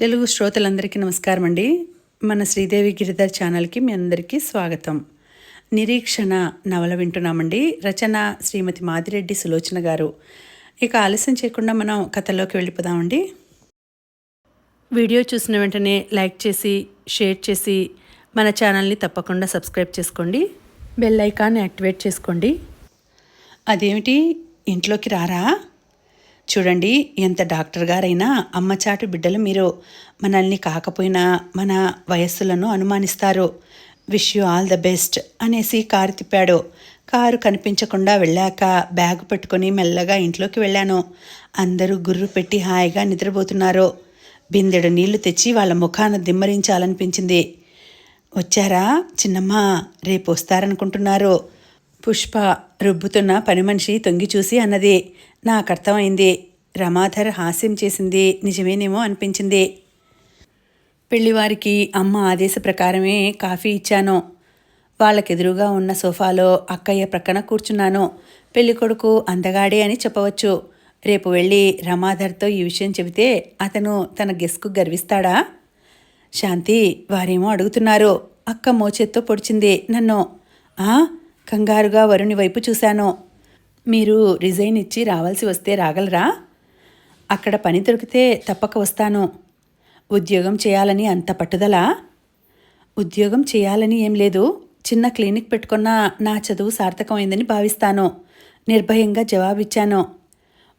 తెలుగు శ్రోతలందరికీ నమస్కారం అండి మన శ్రీదేవి గిరిధర్ ఛానల్కి మీ అందరికీ స్వాగతం. నిరీక్షణ నవల వింటున్నామండి. రచన శ్రీమతి మాదిరెడ్డి సులోచన గారు. ఇక ఆలస్యం చేయకుండా మనం కథలోకి వెళ్ళిపోదామండి. వీడియో చూసిన వెంటనే లైక్ చేసి షేర్ చేసి మన ఛానల్ని తప్పకుండా సబ్స్క్రైబ్ చేసుకోండి. బెల్ ఐకాన్ యాక్టివేట్ చేసుకోండి. అదేమిటి? ఇంట్లోకి రారా? చూడండి ఎంత డాక్టర్ గారైనా అమ్మచాటు బిడ్డలు మీరు మనల్ని కాకపోయినా మన వయస్సులను అనుమానిస్తారు. Wish you all the best అనేసి కారు తిప్పాడు. కారు కనిపించకుండా వెళ్ళాక బ్యాగ్ పెట్టుకొని మెల్లగా ఇంట్లోకి వెళ్ళాను. అందరూ గుర్రు పెట్టి హాయిగా నిద్రపోతున్నారు. బిందెడు నీళ్ళు తెచ్చి వాళ్ళ ముఖాన దిమ్మరించాలనిపించింది. వచ్చారా చిన్నమ్మ? రేపు వస్తారనుకుంటున్నారు. పుష్ప రుబ్బుతున్న పని మనిషి తొంగి చూసి అన్నది నాకు అర్థమైంది. రమాధర్ హాస్యం చేసింది నిజమేనేమో అనిపించింది. పెళ్ళివారికి అమ్మ ఆదేశ ప్రకారమే కాఫీ ఇచ్చాను. వాళ్ళకెదురుగా ఉన్న సోఫాలో అక్కయ్య ప్రక్కన కూర్చున్నాను. పెళ్ళికొడుకు అందగాడే అని చెప్పవచ్చు. రేపు వెళ్ళి రమాధర్తో ఈ విషయం చెబితే అతను తన గెస్కు గర్విస్తాడా? శాంతి వారేమో అడుగుతున్నారు. అక్క మోచేత్తో పొడిచింది నన్ను. ఆ? కంగారుగా వరుణి వైపు చూశాను. మీరు రిజైన్ ఇచ్చి రావాల్సి వస్తే రాగలరా? అక్కడ పని దొరికితే తప్పక వస్తాను. ఉద్యోగం చేయాలని అంత పట్టుదల? ఉద్యోగం చేయాలని ఏం లేదు. చిన్న క్లినిక్ పెట్టుకున్న నా చదువు సార్థకమైందని భావిస్తాను. నిర్భయంగా జవాబిచ్చాను.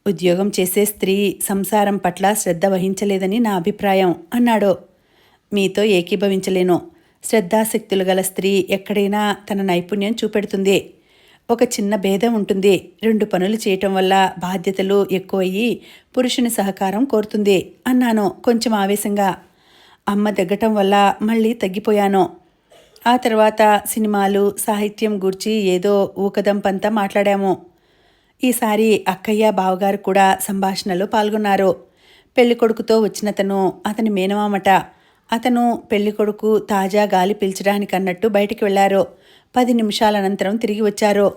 ఉద్యోగం చేసే స్త్రీ సంసారం పట్ల శ్రద్ధ వహించలేదని నా అభిప్రాయం అన్నాడు. మీతో ఏకీభవించలేను. శ్రద్ధాశక్తులు గల స్త్రీ ఎక్కడైనా తన నైపుణ్యం చూపెడుతుంది. ఒక చిన్న భేదం ఉంటుంది. రెండు పనులు చేయటం వల్ల బాధ్యతలు ఎక్కువయ్యి పురుషుని సహకారం కోరుతుంది అన్నాను కొంచెం ఆవేశంగా. అమ్మ తగ్గటం వల్ల మళ్ళీ తగ్గిపోయాను. ఆ తర్వాత సినిమాలు సాహిత్యం గూర్చి ఏదో ఊకదంపంతా మాట్లాడాము. ఈసారి అక్కయ్య బావగారు కూడా సంభాషణలో పాల్గొన్నారు. పెళ్ళికొడుకుతో వచ్చినతను అతని మేనమామట. అతను పెళ్ళికొడుకు తాజా గాలి పీల్చడానికి అన్నట్టు బయటికి వెళ్ళారు పది నిమిషాల అనంతరం తిరిగి వచ్చారు.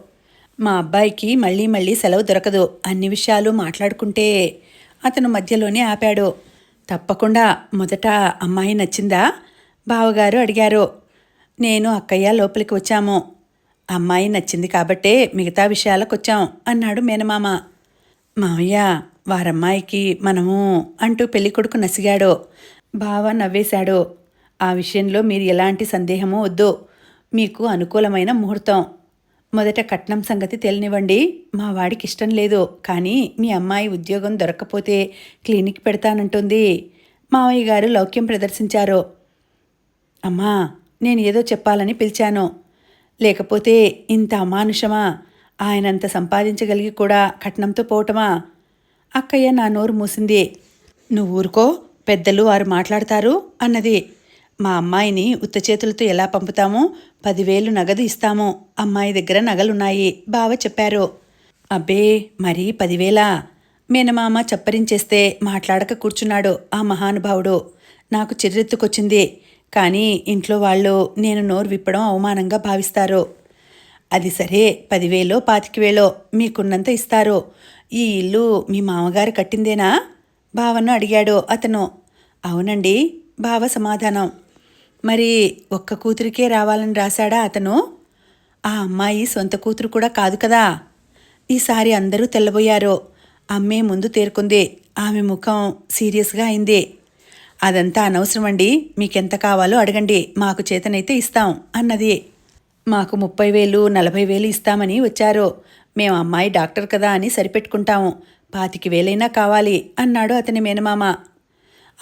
మా అబ్బాయికి మళ్ళీ మళ్ళీ సెలవు దొరకదు. అన్ని విషయాలు మాట్లాడుకుంటే అతను మధ్యలోనే ఆపాడు. తప్పకుండా మొదట అమ్మాయి నచ్చిందా? బావగారు అడిగారు. నేను అక్కయ్య లోపలికి వచ్చాము. అమ్మాయి నచ్చింది కాబట్టే మిగతా విషయాలకు వచ్చాం అన్నాడు మేనమామ. మామయ్య వారమ్మాయికి మనము అంటూ పెళ్ళికొడుకు నసిగాడు. బావ నవ్వేశాడు. ఆ విషయంలో మీరు ఎలాంటి సందేహమూ వద్దు. మీకు అనుకూలమైన ముహూర్తం. మొదట కట్నం సంగతి తెలినివ్వండి మా వాడికి ఇష్టం లేదు. కానీ మీ అమ్మాయి ఉద్యోగం దొరక్కపోతే క్లినిక్ పెడతానంటుంది. మావయ్య గారు లౌక్యం ప్రదర్శించారు. అమ్మా నేను ఏదో చెప్పాలని పిలిచాను. లేకపోతే ఇంత అమానుషమా? ఆయనంత సంపాదించగలిగి కూడా కట్నంతో పోవటమా? అక్కయ్య నా నోరు మూసింది. నువ్వు ఊరుకో. పెద్దలు వారు మాట్లాడతారు అన్నది మా అమ్మాయిని ఉత్త చేతులతో ఎలా పంపుతామో పదివేలు నగదు ఇస్తాము అమ్మాయి దగ్గర నగలున్నాయి బావ చెప్పారు. అబ్బే మరీ పదివేలా? మేనమామ చప్పరించేస్తే మాట్లాడక కూర్చున్నాడు ఆ మహానుభావుడు. నాకు చిర్రెత్తుకొచ్చింది కానీ ఇంట్లో వాళ్ళు నేను నోరు విప్పడం అవమానంగా భావిస్తారు. అది సరే పదివేలో పాతికవేలో మీకున్నంత ఇస్తారు. ఈ ఇల్లు మీ మామగారు కట్టిందేనా? బావను అడిగాడు అతను. అవునండి బావ సమాధానం. మరి ఒక్క కూతురికే రావాలని రాశాడా అతను? ఆ అమ్మాయి సొంత కూతురు కూడా కాదు కదా. ఈసారి అందరూ తెల్లబోయారు. అమ్మే ముందు తేరుకుంది. ఆమె ముఖం సీరియస్గా అయింది. అదంతా అనవసరమండి. మీకెంత కావాలో అడగండి. మాకు చేతనైతే ఇస్తాం అన్నది. మాకు ముప్పై వేలు నలభై వేలు ఇస్తామని వచ్చారు. మేము అమ్మాయి డాక్టర్ కదా అని సరిపెట్టుకుంటాము. పాతికి వేలైనా కావాలి అన్నాడు అతని మేనమామ.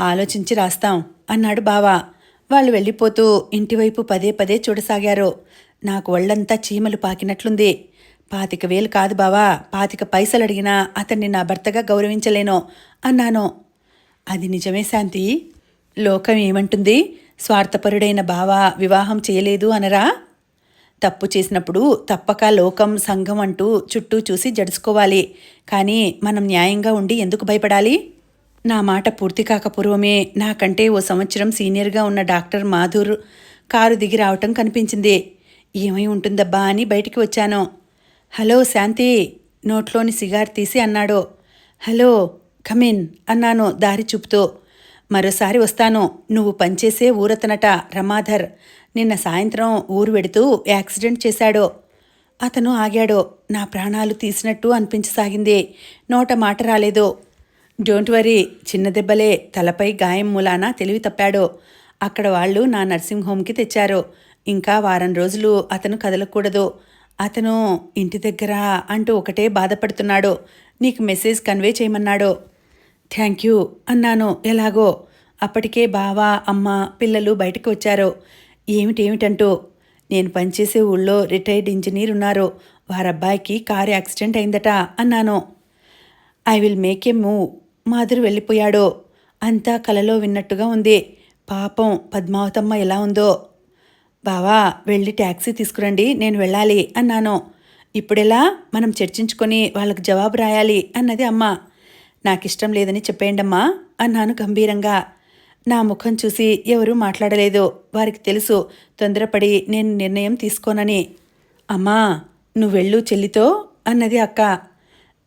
ఆలోచించి రాస్తాం అన్నాడు బావా. వాళ్ళు వెళ్ళిపోతూ ఇంటివైపు పదే పదే చూడసాగారు. నాకు ఒళ్ళంతా చీమలు పాకినట్లుంది. పాతిక వేలు కాదు బావా పాతిక పైసలు అడిగినా అతన్ని నా భర్తగా గౌరవించలేను అన్నాను. అది నిజమే శాంతి? లోకం ఏమంటుంది? స్వార్థపరుడైన బావ వివాహం చేయలేదు అనరా? తప్పు చేసినప్పుడు తప్పక లోకం సంఘం అంటూ చుట్టూ చూసి జడుచుకోవాలి. కానీ మనం న్యాయంగా ఉండి ఎందుకు భయపడాలి? నా మాట పూర్తి కాక పూర్వమే నాకంటే ఓ సంవత్సరం సీనియర్గా ఉన్న డాక్టర్ మాధుర్ కారు దిగి రావటం కనిపించింది. ఏమై ఉంటుందబ్బా అని బయటికి వచ్చాను. హలో శాంతి నోట్లోని సిగార్ తీసి అన్నాడు. హలో కమిన్ అన్నాను దారి చూపుతూ. మరోసారి వస్తాను. నువ్వు పనిచేసే ఊరతనట రమాధర్. నిన్న సాయంత్రం ఊరు వెడుతూ యాక్సిడెంట్ చేశాడు. అతను ఆగాడు. నా ప్రాణాలు తీసినట్టు అనిపించసాగింది. నోట మాట రాలేదు. Don't worry. చిన్న దెబ్బలే తలపై గాయం మూలాన తెలివి తప్పాడు. అక్కడ వాళ్ళు నా నర్సింగ్ హోమ్కి తెచ్చారు. ఇంకా వారం రోజులు అతను కదలకూడదు. అతను ఇంటి దగ్గర అంటూ ఒకటే బాధపడుతున్నాడు. నీకు మెసేజ్ కన్వే చేయమన్నాడు. థ్యాంక్ యూ అన్నాను. ఎలాగో? అప్పటికే బావ అమ్మ పిల్లలు బయటకు వచ్చారు. ఏమిటేమిటంటూ నేను పనిచేసే ఊళ్ళో రిటైర్డ్ ఇంజనీర్ ఉన్నారు. వారబ్బాయికి కారు యాక్సిడెంట్ అయిందట అన్నాను. I will make a move. Madhuru వెళ్ళిపోయాడు. అంతా కలలో విన్నట్టుగా ఉంది. పాపం పద్మావతమ్మ ఎలా ఉందో. బావా వెళ్ళి ట్యాక్సీ తీసుకురండి నేను వెళ్ళాలి అన్నాను. ఇప్పుడెలా? మనం చర్చించుకొని వాళ్ళకు జవాబు రాయాలి అన్నది అమ్మ. నాకిష్టం లేదని చెప్పేయండమ్మా అన్నాను గంభీరంగా. నా ముఖం చూసి ఎవరూ మాట్లాడలేదు. వారికి తెలుసు తొందరపడి నేను నిర్ణయం తీసుకోనని. అమ్మా నువ్వెళ్ళు చెల్లితో అన్నది అక్క.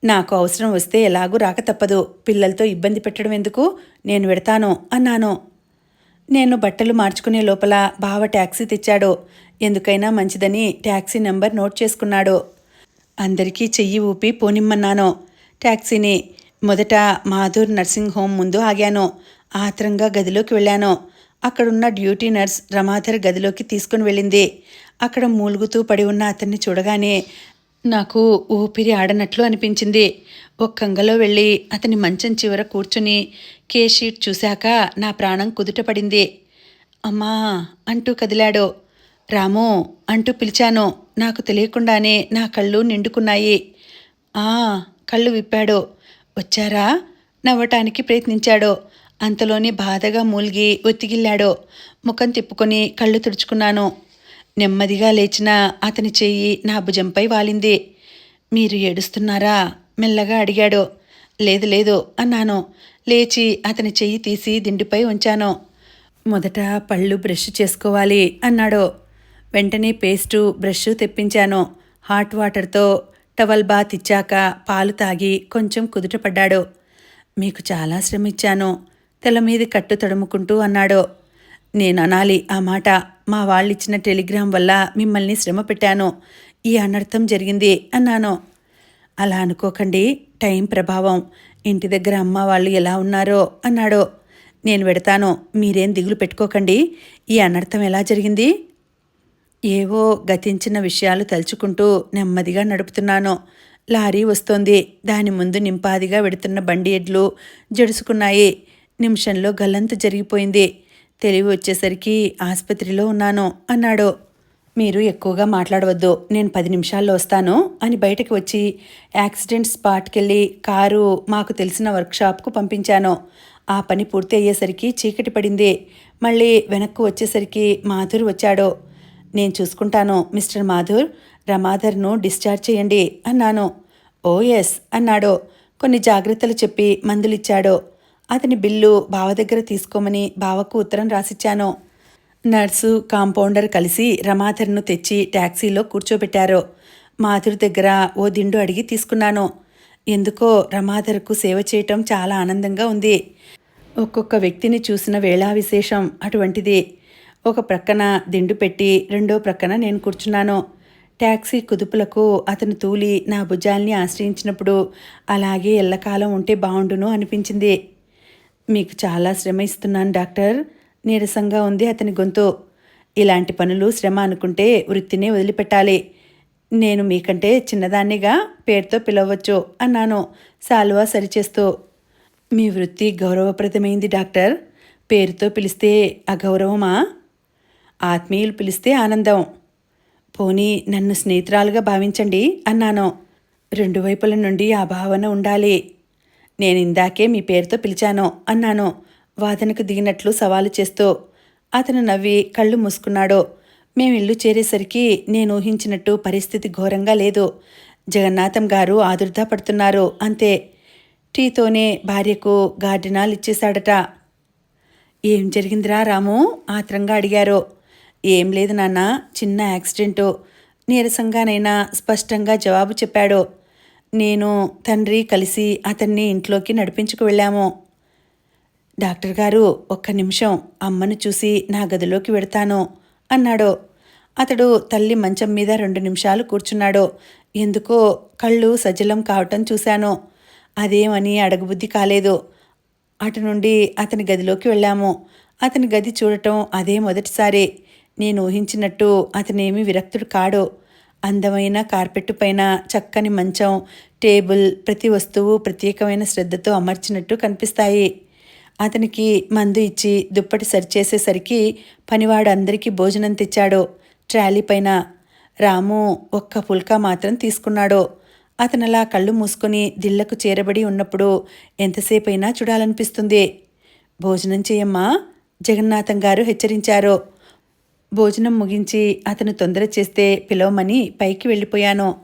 నాకు అవసరం వస్తే ఎలాగూ రాక తప్పదు. పిల్లలతో ఇబ్బంది పెట్టడం ఎందుకు? నేను వెడతాను అన్నాను. నేను బట్టలు మార్చుకునే లోపల బావ ట్యాక్సీ తెచ్చాడు. ఎందుకైనా మంచిదని ట్యాక్సీ నెంబర్ నోట్ చేసుకున్నాడు. అందరికీ చెయ్యి ఊపి పోనిమ్మన్నాను. ట్యాక్సీని మొదట మాధుర్ నర్సింగ్ హోమ్ ముందు ఆగాను. ఆత్రంగా గదిలోకి వెళ్ళాను. అక్కడున్న డ్యూటీ నర్స్ రమాధర్ గదిలోకి తీసుకుని వెళ్ళింది. అక్కడ మూలుగుతూ పడి ఉన్న అతన్ని చూడగానే నాకు ఊపిరి ఆడనట్లు అనిపించింది. ఒక్కంగలో వెళ్ళి అతని మంచం చివర కూర్చుని కే షీట్ చూశాక నా ప్రాణం కుదుట పడింది. అమ్మా అంటూ కదిలాడు. రాము అంటూ పిలిచాను. నాకు తెలియకుండానే నా కళ్ళు నిండుకున్నాయి. ఆ కళ్ళు విప్పాడు. వచ్చారా? నవ్వటానికి ప్రయత్నించాడు. అంతలోనే బాధగా మూలిగి ఒత్తిగిల్లాడో. ముఖం తిప్పుకొని కళ్ళు తుడుచుకున్నాను. నెమ్మదిగా లేచిన అతని చెయ్యి నా భుజంపై వాలింది. మీరు ఏడుస్తున్నారా? మెల్లగా అడిగాడు. లేదు లేదు అన్నాను. లేచి అతని చెయ్యి తీసి దిండిపై ఉంచాను. మొదట పళ్ళు బ్రష్ చేసుకోవాలి అన్నాడు. వెంటనే పేస్టు బ్రష్ తెప్పించాను. హాట్ వాటర్తో టవల్ బాత్ ఇచ్చాక పాలు తాగి కొంచెం కుదుటపడ్డాడు మీకు చాలా శ్రమ ఇచ్చాను తెల మీద కట్టు తడుముకుంటూ అన్నాడు. నేను అనాలి ఆ మాట. మా వాళ్ళిచ్చిన టెలిగ్రామ్ వల్ల మిమ్మల్ని శ్రమ పెట్టాను. ఈ అనర్థం జరిగింది అన్నాను. అలా అనుకోకండి. టైం ప్రభావం. ఇంటి దగ్గర అమ్మ వాళ్ళు ఎలా ఉన్నారో అన్నాడు. నేను పెడతాను మీరేం దిగులు పెట్టుకోకండి. ఈ అనర్థం ఎలా జరిగింది? ఏవో గతించిన విషయాలు తలుచుకుంటూ నెమ్మదిగా నడుపుతున్నాను. లారీ వస్తోంది. దాని ముందు నింపాదిగా వెడుతున్న బండి ఎడ్లు జడుసుకున్నాయి. నిమిషంలో గల్లంతు జరిగిపోయింది. తెలివి వచ్చేసరికి ఆసుపత్రిలో ఉన్నాను అన్నాడు. మీరు ఎక్కువగా మాట్లాడవద్దు. నేను పది నిమిషాల్లో వస్తాను అని బయటకు వచ్చి యాక్సిడెంట్ స్పాట్కెళ్ళి కారు మాకు తెలిసిన వర్క్షాప్కు పంపించాను. ఆ పని పూర్తి అయ్యేసరికి చీకటి పడింది. మళ్ళీ వెనక్కు వచ్చేసరికి మాధురి వచ్చాడు. నేను చూసుకుంటాను మిస్టర్ మాధుర్. రమాధర్ను డిశ్చార్జ్ చేయండి అన్నాను. ఓ ఎస్ అన్నాడు. కొన్ని జాగ్రత్తలు చెప్పి మందులిచ్చాడు. అతని బిల్లు బావ దగ్గర తీసుకోమని బావకు ఉత్తరం రాసిచ్చాను. నర్సు కాంపౌండర్ కలిసి రమాధర్ను తెచ్చి ట్యాక్సీలో కూర్చోబెట్టారు. మాధుర్ దగ్గర ఓ దిండు అడిగి తీసుకున్నాను. ఎందుకో రమాధర్కు సేవ చేయటం చాలా ఆనందంగా ఉంది. ఒక్కొక్క వ్యక్తిని చూసిన వేళా విశేషం అటువంటిది. ఒక ప్రక్కన దిండు పెట్టి రెండో ప్రక్కన నేను కూర్చున్నాను. ట్యాక్సీ కుదుపులకు అతను తూలి నా భుజాల్ని ఆశ్రయించినప్పుడు అలాగే ఎల్లకాలం ఉంటే బాగుండును అనిపించింది. మీకు చాలా శ్రమ ఇస్తున్నాను డాక్టర్. నీరసంగా ఉంది అతని గొంతు. ఇలాంటి పనులు శ్రమ అనుకుంటే వృత్తినే వదిలిపెట్టాలి. నేను మీకంటే చిన్నదాన్నిగా పేరుతో పిలవచ్చు అన్నాను సాల్వా సరిచేస్తూ. మీ వృత్తి గౌరవప్రదమైంది డాక్టర్. పేరుతో పిలిస్తే అగౌరవమా? ఆత్మీయులు పిలిస్తే ఆనందం. పోనీ నన్ను స్నేహితురాలుగా భావించండి అన్నాను. రెండు వైపుల నుండి ఆ భావన ఉండాలి. నేను ఇందాకే మీ పేరుతో పిలిచాను అన్నాను. వాదనకు దిగినట్లు సవాలు చేస్తూ. అతను నవ్వి కళ్ళు మూసుకున్నాడు. మేము ఇల్లు చేరేసరికి నేను ఊహించినట్టు పరిస్థితి ఘోరంగా లేదు. జగన్నాథం గారు ఆదుర్దా పడుతున్నారు అంతే. టీతోనే భార్యకు గార్డినాలు ఇచ్చేశాడట. ఏం జరిగిందిరా రాము? ఆత్రంగా అడిగారు. ఏం లేదు నాన్న చిన్న యాక్సిడెంటు నీరసంగానైనా స్పష్టంగా జవాబు చెప్పాడు. నేను తండ్రి కలిసి అతన్ని ఇంట్లోకి నడిపించుకు వెళ్ళాము. డాక్టర్ గారు ఒక్క నిమిషం అమ్మను చూసి నా గదిలోకి వెడతాను అన్నాడు. అతడు తల్లి మంచం మీద రెండు నిమిషాలు కూర్చున్నాడు. ఎందుకో కళ్ళు సజలం కావటం చూశాను. అదేమని అడగబుద్ధి కాలేదు. అటు నుండి అతని గదిలోకి వెళ్ళాము. అతని గది చూడటం అదే మొదటిసారి. నేను ఊహించినట్టు అతనేమి విరక్తుడు కాడో. అందమైన కార్పెట్టు పైన చక్కని మంచం టేబుల్ ప్రతి వస్తువు ప్రత్యేకమైన శ్రద్ధతో అమర్చినట్టు కనిపిస్తాయి. అతనికి మందు ఇచ్చి దుప్పటి సరిచేసేసరికి పనివాడు అందరికీ భోజనం తెచ్చాడో. ట్రాలీ పైన రాము ఒక్క పుల్కా మాత్రం తీసుకున్నాడో. అతను అలా కళ్ళు మూసుకొని దిళ్ళకు చేరబడి ఉన్నప్పుడు ఎంతసేపైనా చూడాలనిపిస్తుంది. భోజనం చేయమ్మా? జగన్నాథం గారు హెచ్చరించారు. భోజనం ముగించి అతను తొందర చేస్తే పిలవమని పైకి వెళ్ళిపోయాను.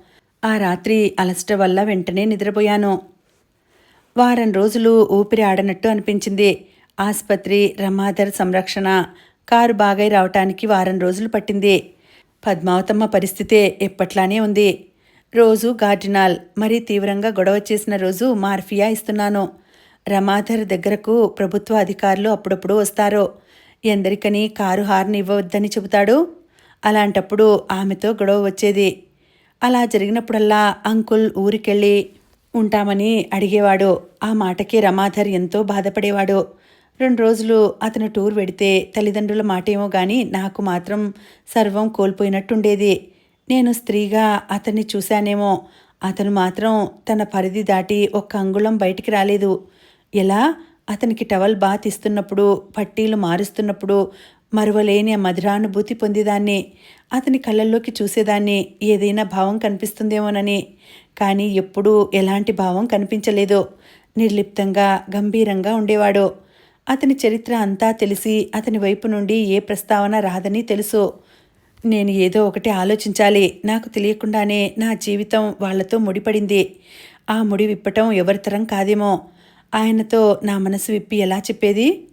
ఆ రాత్రి అలసట వల్ల వెంటనే నిద్రపోయాను. వారం రోజులు ఊపిరి ఆడనట్టు అనిపించింది. ఆసుపత్రి రమాధర్ సంరక్షణ కారు బాగై రావటానికి వారం రోజులు పట్టింది. పద్మావతమ్మ పరిస్థితే ఎప్పట్లానే ఉంది. రోజు గార్డినాల్ మరీ తీవ్రంగా గొడవ చేసిన రోజు మార్ఫియా ఇస్తున్నాను. రమాధర్ దగ్గరకు ప్రభుత్వ అధికారులు అప్పుడప్పుడు వస్తారు. ఎందరికని కారు హార్న్ ఇవ్వవద్దని చెబుతాడు. అలాంటప్పుడు ఆమెతో గొడవ వచ్చేది. అలా జరిగినప్పుడల్లా అంకుల్ ఊరికెళ్ళి ఉంటామని అడిగేవాడు. ఆ మాటకి రమాధర్ ఎంతో బాధపడేవాడు. రెండు రోజులు అతను టూర్ పెడితే తల్లిదండ్రుల మాటేమో గాని నాకు మాత్రం సర్వం కోల్పోయినట్టుండేది. నేను స్త్రీగా అతన్ని చూశానేమో. అతను మాత్రం తన పరిధి దాటి ఒక్క అంగుళం బయటికి రాలేదు. ఎలా? అతనికి టవల్ బాత్ ఇస్తున్నప్పుడు పట్టీలు మారుస్తున్నప్పుడు మరువలేని ఆ మధురానుభూతి పొందేదాన్ని అతని కళ్ళల్లోకి చూసేదాన్ని ఏదైనా భావం కనిపిస్తుందేమోనని. కానీ ఎప్పుడూ ఎలాంటి భావం కనిపించలేదు నిర్లిప్తంగా గంభీరంగా ఉండేవాడు. అతని చరిత్ర అంతా తెలిసి అతని వైపు నుండి ఏ ప్రస్తావన రాదని తెలుసు. నేను ఏదో ఒకటి ఆలోచించాలి నాకు తెలియకుండానే నా జీవితం వాళ్ళతో ముడిపడింది. ఆ ముడి విప్పటం ఎవరితరం కాదేమో. ఆయనతో నా మనసు విప్పి ఎలా చెప్పేది?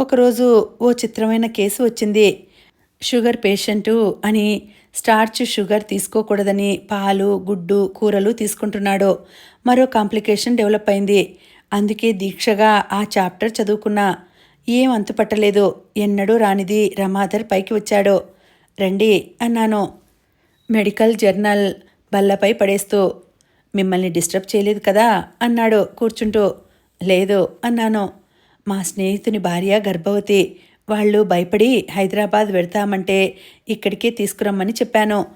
ఒకరోజు ఓ చిత్రమైన కేసు వచ్చింది. షుగర్ పేషెంటు అని స్టార్చ్ షుగర్ తీసుకోకూడదని పాలు గుడ్డు కూరలు తీసుకుంటున్నాడు. మరో కాంప్లికేషన్ డెవలప్ అయింది. అందుకే దీక్షగా ఆ చాప్టర్ చదువుకున్నా. ఏం అంతుపట్టలేదు. ఎన్నడూ రానిది రమాధర్ పైకి వచ్చాడు. రండి అన్నాను. మెడికల్ జర్నల్ బల్లపై పడేస్తూ మిమ్మల్ని డిస్టర్బ్ చేయలేదు కదా అన్నాడు కూర్చుంటూ. లేదు అన్నాను. మా స్నేహితుని భార్య గర్భవతి. వాళ్ళు భయపడి హైదరాబాద్ వెళ్తామంటే ఇక్కడికే తీసుకురమ్మని చెప్పాను.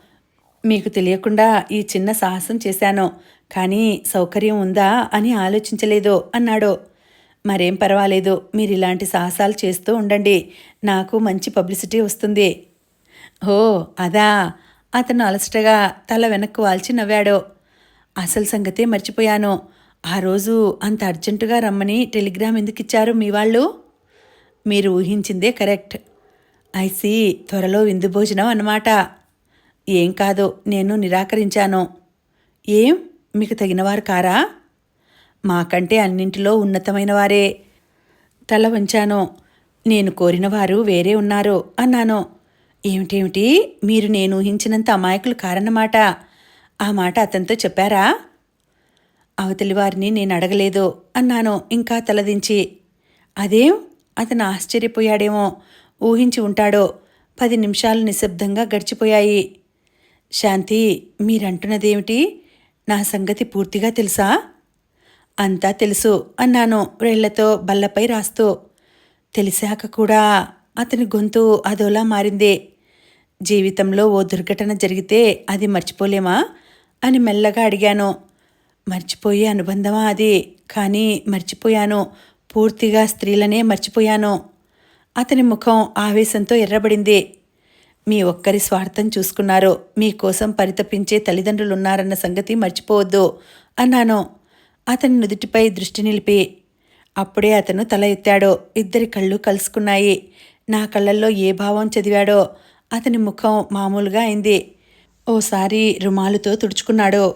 మీకు తెలియకుండా ఈ చిన్న సాహసం చేశాను. కానీ సౌకర్యం ఉందా అని ఆలోచించలేదు అన్నాడు. మరేం పర్వాలేదు మీరు ఇలాంటి సాహసాలు చేస్తూ ఉండండి. నాకు మంచి పబ్లిసిటీ వస్తుంది. ఓ అదా. అతను అలసటగా తల వెనక్కు వాల్చి నవ్వాడు. అసలు సంగతే మర్చిపోయాను. ఆ రోజు అంత అర్జెంటుగా రమ్మని టెలిగ్రామ్ ఎందుకు ఇచ్చారు మీ వాళ్ళు? మీరు ఊహించిందే కరెక్ట్. ఐసి త్వరలో విందు భోజనం అన్నమాట. ఏం కాదు నేను నిరాకరించాను. ఏం? మీకు తగినవారు కారా? మాకంటే అన్నింటిలో ఉన్నతమైన వారే. తల వంచాను. నేను కోరిన వారు వేరే ఉన్నారు అన్నాను. ఏమిటేమిటి మీరు నేను ఊహించినంత అమాయకులు కారన్నమాట. ఆ మాట అతనితో చెప్పారా? అవతలి వారిని నేను అడగలేదు అన్నాను ఇంకా తలదించి. అదేం? అతను ఆశ్చర్యపోయాడేమో. ఊహించి ఉంటాడో. పది నిమిషాలు నిశ్శబ్దంగా గడిచిపోయాయి. శాంతి మీరంటున్నదేమిటి? నా సంగతి పూర్తిగా తెలుసా? అంతా తెలుసు అన్నాను వేళ్ళతో బల్లపై రాస్తూ. తెలిసాక కూడా అతని గొంతు అదోలా మారింది. జీవితంలో ఓ దుర్ఘటన జరిగితే అది మర్చిపోలేమా? అని మెల్లగా అడిగాను. మర్చిపోయే అనుబంధమా అది? కానీ మర్చిపోయాను. పూర్తిగా స్త్రీలనే మర్చిపోయాను. అతని ముఖం ఆవేశంతో ఎర్రబడింది. మీ ఒక్కరి స్వార్థం చూసుకున్నారు. మీకోసం పరితపించే తల్లిదండ్రులున్నారన్న సంగతి మర్చిపోవద్దు అన్నాను. అతని నుదుటిపై దృష్టి నిలిపి. అప్పుడే అతను తల ఎత్తాడు. ఇద్దరి కళ్ళు కలుసుకున్నాయి. నా కళ్ళల్లో ఏ భావం చదివాడో అతని ముఖం మామూలుగా అయింది. ఓసారి రుమాలుతో తుడుచుకున్నాడు.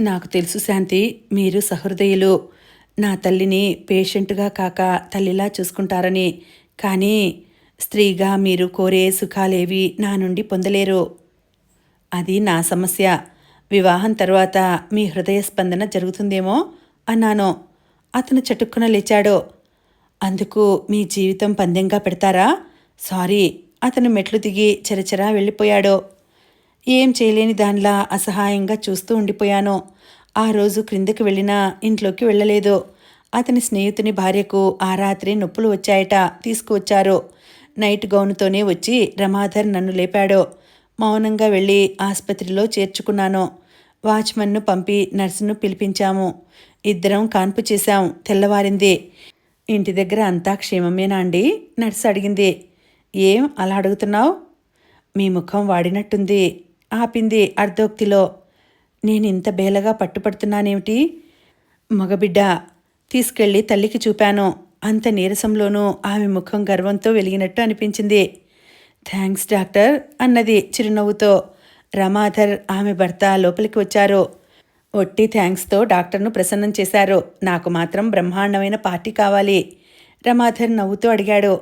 నాకు తెలుసు శాంతి మీరు సహృదయులు. నా తల్లిని పేషెంట్గా కాక తల్లిలా చూసుకుంటారని. కానీ స్త్రీగా మీరు కోరే సుఖాలేవి నా నుండి పొందలేరు. అది నా సమస్య. వివాహం తర్వాత మీ హృదయ స్పందన జరుగుతుందేమో అన్నాను. అతను చటుక్కున లేచాడు. అందుకు మీ జీవితం పందెంగా పెడతారా? సారీ. అతను మెట్లు దిగి చెరచెరా వెళ్ళిపోయాడు. ఏం చేయలేని దానిలా అసహాయంగా చూస్తూ ఉండిపోయాను. ఆ రోజు క్రిందకి వెళ్ళినా ఇంట్లోకి వెళ్ళలేదు. అతని స్నేహితుని భార్యకు ఆ రాత్రి నొప్పులు వచ్చాయట తీసుకువచ్చారు. నైట్ గౌన్తోనే వచ్చి రమాధర్ నన్ను లేపాడు. మౌనంగా వెళ్ళి ఆసుపత్రిలో చేర్చుకున్నాను. వాచ్మన్ను పంపి నర్సును పిలిపించాము. ఇద్దరం కాన్పు చేశాం తెల్లవారింది. ఇంటి దగ్గర అంతా క్షేమమేనా అండి? నర్సు అడిగింది. ఏం అలా అడుగుతున్నావు? మీ ముఖం వాడినట్టుంది. ఆపింది అర్ధోక్తిలో. నేను ఇంత బేలగా పట్టుపడుతున్నానేమిటి? మగబిడ్డ తీసుకెళ్ళి తల్లికి చూపాను. అంత నీరసంలోనూ ఆమె ముఖం గర్వంతో వెలిగినట్టు అనిపించింది. థ్యాంక్స్ డాక్టర్ అన్నది చిరునవ్వుతో. రమాధర్ ఆమె భర్త లోపలికి వచ్చారు. ఒట్టి థ్యాంక్స్తో డాక్టర్ను ప్రసన్నం చేశారు. నాకు మాత్రం బ్రహ్మాండమైన పార్టీ కావాలి రమాధర్ నవ్వుతూ అడిగాడు.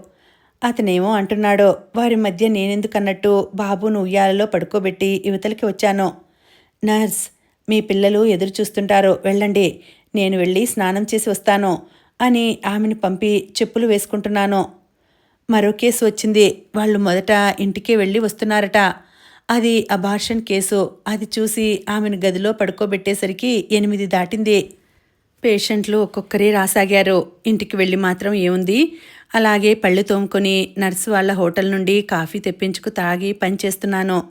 అతనేమో అంటున్నాడో వారి మధ్య నేనెందుకన్నట్టు బాబును ఉయ్యాలలో పడుకోబెట్టి యువతలకి వచ్చాను? నర్స్ మీ పిల్లలు ఎదురు చూస్తుంటారు. వెళ్ళండి. నేను వెళ్ళి స్నానం చేసి వస్తాను అని ఆమెను పంపి చెప్పులు వేసుకుంటున్నాను. మరో కేసు వచ్చింది. వాళ్ళు మొదట ఇంటికే వెళ్ళి వస్తున్నారట. అది అబార్షన్ కేసు. అది చూసి ఆమెను గదిలో పడుకోబెట్టేసరికి ఎనిమిది దాటింది. పేషెంట్లు ఒక్కొక్కరే రాసాగారు. ఇంటికి వెళ్ళి మాత్రం ఏముంది? అలాగే పళ్ళు తోముకొని నర్సు వాళ్ళ హోటల్ నుండి కాఫీ తెప్పించుకు తాగి పనిచేస్తున్నాను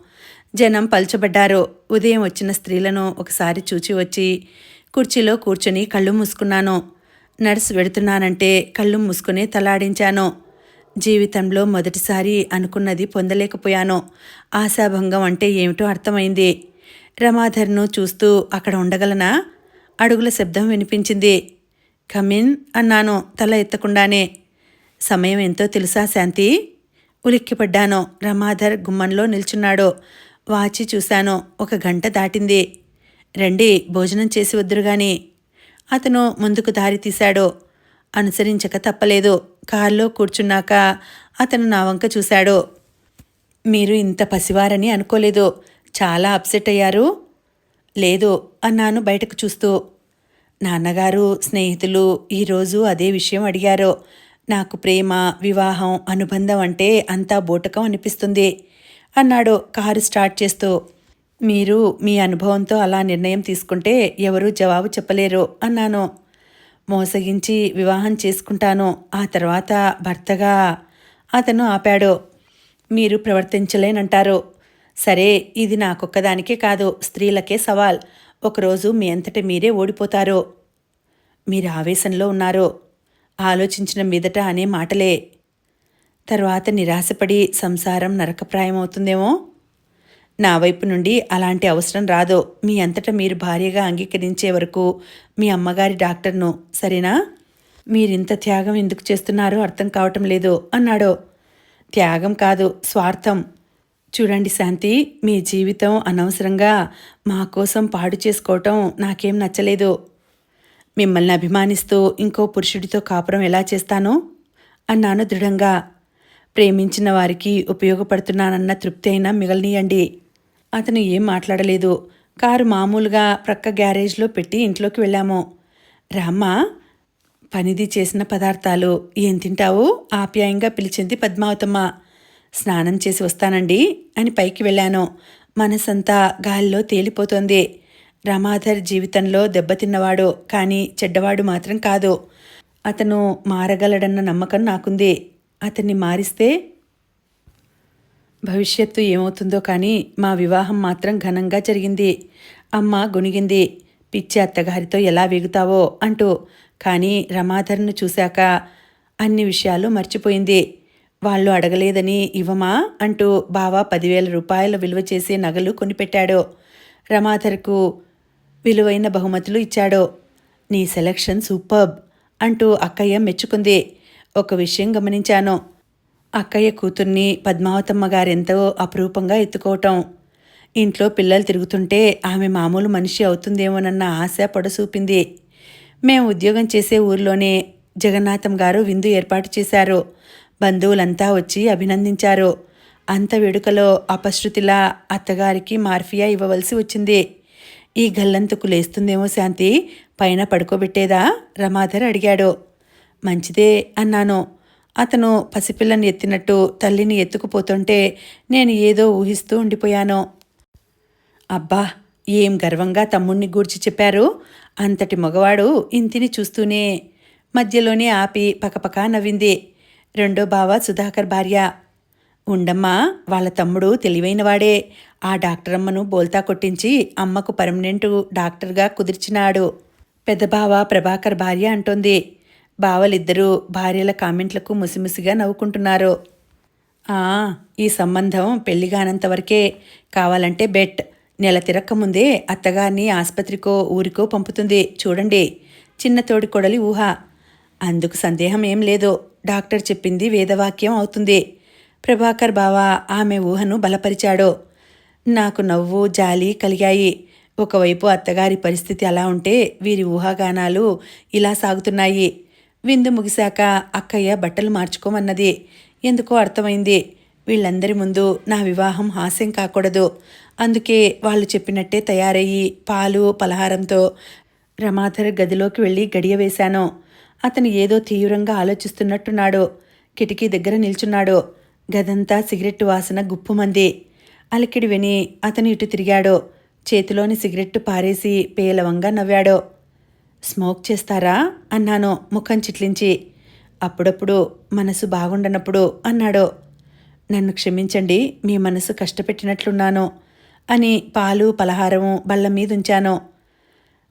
జనం పల్చబడ్డారు. ఉదయం వచ్చిన స్త్రీలను ఒకసారి చూచి వచ్చి కుర్చీలో కూర్చొని కళ్ళు మూసుకున్నాను. నర్సు వెడుతున్నానంటే కళ్ళు మూసుకుని తలాడించాను. జీవితంలో మొదటిసారి అనుకున్నది పొందలేకపోయాను. ఆశాభంగం అంటే ఏమిటో అర్థమైంది. రమాధర్ను చూస్తూ అక్కడ ఉండగలనా? అడుగుల శబ్దం వినిపించింది. కమిన్ అన్నాను తల ఎత్తకుండానే. సమయం ఎంతో తెలుసా శాంతి? ఉలిక్కిపడ్డాను రమాధర్ గుమ్మంలో నిల్చున్నాడు వాచి చూశాను ఒక గంట దాటింది. రండి భోజనం చేసి వద్దురుగాని అతను ముందుకు దారి తీశాడు అనుసరించక తప్పలేదు. కారులో కూర్చున్నాక అతను నా వంక చూశాడు. మీరు ఇంత పసివారని అనుకోలేదు. చాలా అప్సెట్ అయ్యారు? లేదు అన్నాను బయటకు చూస్తూ. నాన్నగారు స్నేహితులు ఈరోజు అదే విషయం అడిగారు నాకు ప్రేమ వివాహం అనుబంధం అంటే అంతా బూటకం అనిపిస్తుంది అన్నాడు కారు స్టార్ట్ చేస్తూ. మీరు మీ అనుభవంతో అలా నిర్ణయం తీసుకుంటే ఎవరూ జవాబు చెప్పలేరు అన్నాను. మోసగించి వివాహం చేసుకుంటాను. ఆ తర్వాత భర్తగా అతను ఆపాడు. మీరు ప్రవర్తించలేనంటారు. సరే ఇది నాకొక్కదానికే కాదు స్త్రీలకే సవాల్. ఒకరోజు మీ అంతటి మీరే ఓడిపోతారు. మీరు ఆవేశంలో ఉన్నారు. ఆలోచించిన మీదట అనే మాటలే. తర్వాత నిరాశపడి సంసారం నరకప్రాయమవుతుందేమో? నా వైపు నుండి అలాంటి అవసరం రాదు. మీ అంతటా మీరు భార్యగా అంగీకరించే వరకు మీ అమ్మగారి డాక్టర్ను సరేనా? మీరింత త్యాగం ఎందుకు చేస్తున్నారో అర్థం కావటం లేదు అన్నాడో. త్యాగం కాదు స్వార్థం. చూడండి శాంతి మీ జీవితం అనవసరంగా మా కోసం పాడు చేసుకోవటం నాకేం నచ్చలేదు. మిమ్మల్ని అభిమానిస్తూ ఇంకో పురుషుడితో కాపురం ఎలా చేస్తాను? అన్నాను దృఢంగా. ప్రేమించిన వారికి ఉపయోగపడుతున్నానన్న తృప్తి అయినా మిగలనీయండి. అతను ఏం మాట్లాడలేదు. కారు మామూలుగా ప్రక్క గ్యారేజ్లో పెట్టి ఇంట్లోకి వెళ్ళాము. రామ్మా పనిది చేసిన పదార్థాలు ఏం తింటావు? ఆప్యాయంగా పిలిచింది పద్మావతమ్మ. స్నానం చేసి వస్తానండి అని పైకి వెళ్ళాను. మనసంతా గాలిలో తేలిపోతోంది. రమాధర్ జీవితంలో దెబ్బతిన్నవాడు కానీ చెడ్డవాడు మాత్రం కాదు. అతను మారగలడన్న నమ్మకం నాకుంది. అతన్ని మారిస్తే భవిష్యత్తు ఏమవుతుందో కానీ మా వివాహం మాత్రం ఘనంగా జరిగింది. అమ్మ గుణిగింది. పిచ్చి అత్తగారితో ఎలా వేగుతావో అంటూ కానీ రమాధర్ను చూశాక అన్ని విషయాలు మర్చిపోయింది. వాళ్ళు అడగలేదని ఇవ్వమా అంటూ బావ పదివేల రూపాయల విలువ చేసే నగలు కొనిపెట్టాడు. రమాధర్కు విలువైన బహుమతులు ఇచ్చాడు. నీ సెలక్షన్ సూపర్బ్ అంటూ అక్కయ్య మెచ్చుకుంది. ఒక విషయం గమనించాను. అక్కయ్య కూతుర్ని పద్మావతమ్మ గారెంతో అపురూపంగా ఎత్తుకోవటం. ఇంట్లో పిల్లలు తిరుగుతుంటే ఆమె మామూలు మనిషి అవుతుందేమోనన్న ఆశ పొడసూపింది. మేము ఉద్యోగం చేసే ఊర్లోనే జగన్నాథం గారు విందు ఏర్పాటు చేశారు. బంధువులంతా వచ్చి అభినందించారు. అంత వేడుకలో అపశృతిలా అత్తగారికి మార్ఫియా ఇవ్వవలసి వచ్చింది. ఈ గల్లంతుకు లేస్తుందేమో శాంతి పైన పడుకోబెట్టేదా? రమాధర్ అడిగాడు. మంచిదే అన్నాను. అతను పసిపిల్లని ఎత్తినట్టు తల్లిని ఎత్తుకుపోతుంటే నేను ఏదో ఊహిస్తూ ఉండిపోయాను. అబ్బా ఏం గర్వంగా తమ్ముణ్ణి గూర్చి చెప్పారు. అంతటి మగవాడు ఇంటిని చూస్తూనే మధ్యలోనే ఆపి పకపకా నవ్వింది. రెండో బావ సుధాకర్ భార్య. ఉండమ్మా వాళ్ళ తమ్ముడు తెలివైనవాడే. ఆ డాక్టరమ్మను బోల్తా కొట్టించి అమ్మకు పర్మనెంట్ డాక్టర్గా కుదిర్చినాడు. పెద్దబావ ప్రభాకర్ భార్య అంటోంది. బావలిద్దరూ భార్యల కామెంట్లకు ముసిముసిగా నవ్వుకుంటున్నారు. ఆ, ఈ సంబంధం పెళ్ళిగానంత వరకే కావాలంటే బెట్. నెల తిరక్కముందే అత్తగారిని ఆసుపత్రికో ఊరికో పంపుతుంది. చూడండి చిన్న తోడి కొడలి ఊహ. అందుకు సందేహం ఏం లేదు. డాక్టర్ చెప్పింది వేదవాక్యం అవుతుంది. ప్రభాకర్ బావ ఆమె ఊహను బలపరిచాడు. నాకు నవ్వు జాలి కలిగాయి. ఒకవైపు అత్తగారి పరిస్థితి అలా ఉంటే వీరి ఊహాగానాలు ఇలా సాగుతున్నాయి. విందు ముగిశాక అక్కయ్య బట్టలు మార్చుకోమన్నది. ఎందుకో అర్థమైంది. వీళ్ళందరి ముందు నా వివాహం హాస్యం కాకూడదు. అందుకే వాళ్ళు చెప్పినట్టే తయారయ్యి పాలు పలహారంతో రమాధర్ గదిలోకి వెళ్ళి గడియ వేశాను. అతను ఏదో తీవ్రంగా ఆలోచిస్తున్నట్టున్నాడు. కిటికీ దగ్గర నిల్చున్నాడు. గదంతా సిగరెట్టు వాసన గుప్పుమంది. అలికిడి విని అతను ఇటు తిరిగాడో. చేతిలోని సిగరెట్టు పారేసి పేలవంగా నవ్వాడో. స్మోక్ చేస్తారా? అన్నాను ముఖం చిట్లించి. అప్పుడప్పుడు మనసు బాగుండనప్పుడు అన్నాడు. నన్ను క్షమించండి మీ మనసు కష్టపెట్టినట్లున్నాను అని పాలు పలహారము బల్ల మీదుంచాను.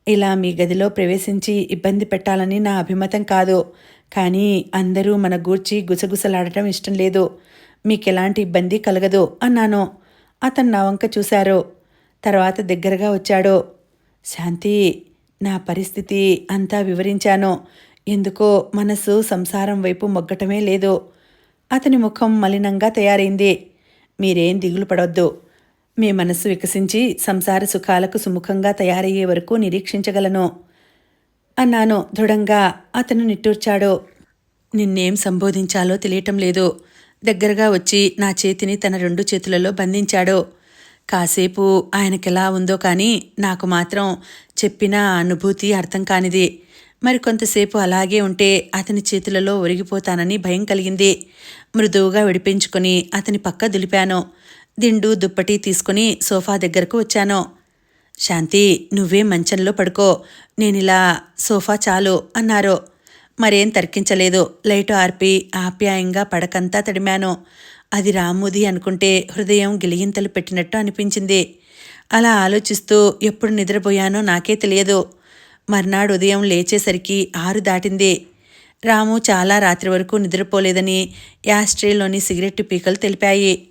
ఇలా మీ గదిలో ప్రవేశించి ఇబ్బంది పెట్టాలని నా అభిమతం కాదు. కానీ అందరూ మన గూర్చి గుసగుసలాడటం ఇష్టం లేదు. మీకెలాంటి ఇబ్బంది కలగదు అన్నాను. అతను నా వంక చూశారు. తర్వాత దగ్గరగా వచ్చాడు. శాంతి నా పరిస్థితి అంతా వివరించాను. ఎందుకో మనసు సంసారం వైపు మొగ్గటమే లేదు. అతని ముఖం మలినంగా తయారైంది. మీరేం దిగులు పడవద్దు మీ మనస్సు వికసించి సంసార సుఖాలకు సుముఖంగా తయారయ్యే వరకు నిరీక్షించగలను. అన్నాను దృఢంగా. అతను నిట్టూర్చాడు. నిన్నేం సంబోధించాలో తెలియటం లేదు. దగ్గరగా వచ్చి నా చేతిని తన రెండు చేతులలో బంధించాడు. కాసేపు ఆయనకెలా ఉందో కానీ నాకు మాత్రం చెప్పిన అనుభూతి అర్థం కానిది. మరి కొంతసేపు అలాగే ఉంటే అతని చేతులలో ఒరిగిపోతానని భయం కలిగింది. మృదువుగా విడిపించుకొని అతని పక్క దులిపాను. దిండు దుప్పటి తీసుకుని సోఫా దగ్గరకు వచ్చాను. శాంతి నువ్వే మంచంలో పడుకో. నేనిలా సోఫా చాలు అన్నారు. మరేం తర్కించలేదు. లైటు ఆర్పి ఆప్యాయంగా పడకంతా తడిమాను. అది రాముది అనుకుంటే హృదయం గిలిగింతలు పెట్టినట్టు అనిపించింది. అలా ఆలోచిస్తూ ఎప్పుడు నిద్రపోయానో నాకే తెలియదు. మర్నాడు ఉదయం లేచేసరికి ఆరు దాటింది. రాము చాలా రాత్రి వరకు నిద్రపోలేదని యాస్ట్రేలోని సిగరెట్టు పీకలు తెలిపాయి.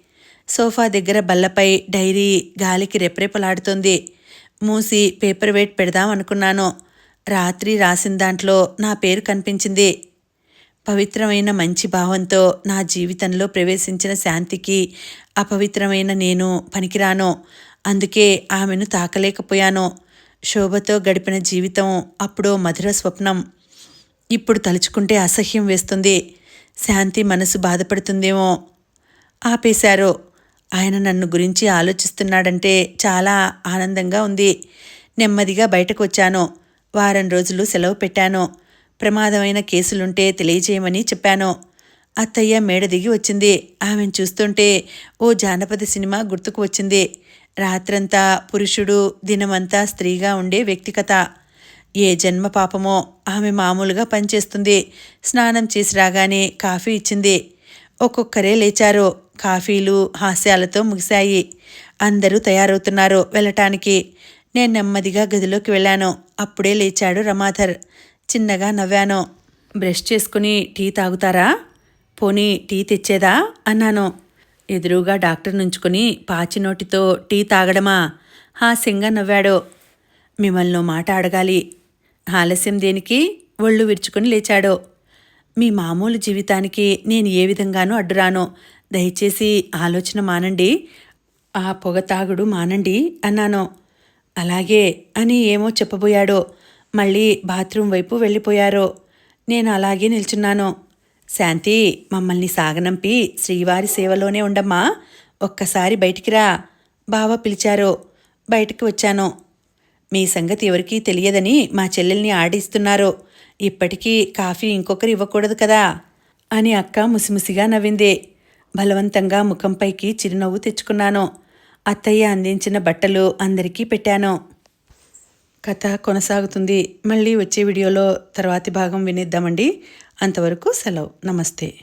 సోఫా దగ్గర బల్లపై డైరీ గాలికి రెపరెపలాడుతోంది. మూసి పేపర్ వెయిట్ పెడదాం అనుకున్నాను. రాత్రి రాసిన దాంట్లో నా పేరు కనిపించింది. పవిత్రమైన మంచి భావంతో నా జీవితంలో ప్రవేశించిన శాంతికి అపవిత్రమైన నేను పనికిరాను. అందుకే ఆమెను తాకలేకపోయాను. శోభతో గడిపిన జీవితం అప్పుడో మధుర స్వప్నం. ఇప్పుడు తలుచుకుంటే అసహ్యం వేస్తుంది. శాంతి మనసు బాధపడుతుందేమో. ఆపేశారు. ఆయన నన్ను గురించి ఆలోచిస్తున్నాడంటే చాలా ఆనందంగా ఉంది. నెమ్మదిగా బయటకు వచ్చాను వారం రోజులు సెలవు పెట్టాను. ప్రమాదమైన కేసులుంటే తెలియజేయమని చెప్పాను. అత్తయ్య మేడ దిగి వచ్చింది. ఆమెను చూస్తుంటే ఓ జానపద సినిమా గుర్తుకు వచ్చింది. రాత్రంతా పురుషుడు దినమంతా స్త్రీగా ఉండే వ్యక్తిగత ఏ జన్మ పాపమో ఆమె మామూలుగా పనిచేస్తుంది. స్నానం చేసి రాగానే కాఫీ ఇచ్చింది. ఒక్కొక్కరే లేచారు. కాఫీలు హాస్యాలతో ముగిశాయి. అందరూ తయారవుతున్నారు వెళ్ళటానికి. నేను నెమ్మదిగా గదిలోకి వెళ్ళాను. అప్పుడే లేచాడు రమాధర్. చిన్నగా నవ్వాను. బ్రష్ చేసుకుని టీ తాగుతారా? పోనీ టీ తెచ్చేదా? అన్నాను. ఎదురుగా డాక్టర్ నుంచుకుని పాచి నోటితో టీ తాగడమా? హాస్యంగా నవ్వాడు. మిమ్మల్ని మాట అడగాలి. ఆలస్యం దేనికి? ఒళ్ళు విరుచుకుని లేచాడు. మీ మామూలు జీవితానికి నేను ఏ విధంగానూ అడ్డురాను. దయచేసి ఆలోచన మానండి. ఆ పొగ తాగుడు మానండి అన్నాను. అలాగే అని ఏమో చెప్పబోయాడో. మళ్ళీ బాత్రూం వైపు వెళ్ళిపోయారో. నేను అలాగే నిల్చున్నాను. శాంతి మమ్మల్ని సాగనంపి శ్రీవారి సేవలోనే ఉండమ్మా. ఒక్కసారి బయటికి రా. బావ పిలిచారు. బయటికి వచ్చాను. మీ సంగతి ఎవరికీ తెలియదని మా చెల్లెల్ని ఆడిస్తున్నారు. ఇప్పటికీ కాఫీ ఇంకొకరు ఇవ్వకూడదు కదా? అని అక్క ముసిముసిగా నవ్వింది. బలవంతంగా ముఖంపైకి చిరునవ్వు తెచ్చుకున్నాను. అత్తయ్య అందించిన బట్టలు అందరికీ పెట్టాను. కథ కొనసాగుతుంది. మళ్ళీ వచ్చే వీడియోలో తర్వాతి భాగం వినిద్దామండి. అంతవరకు సెలవు. నమస్తే.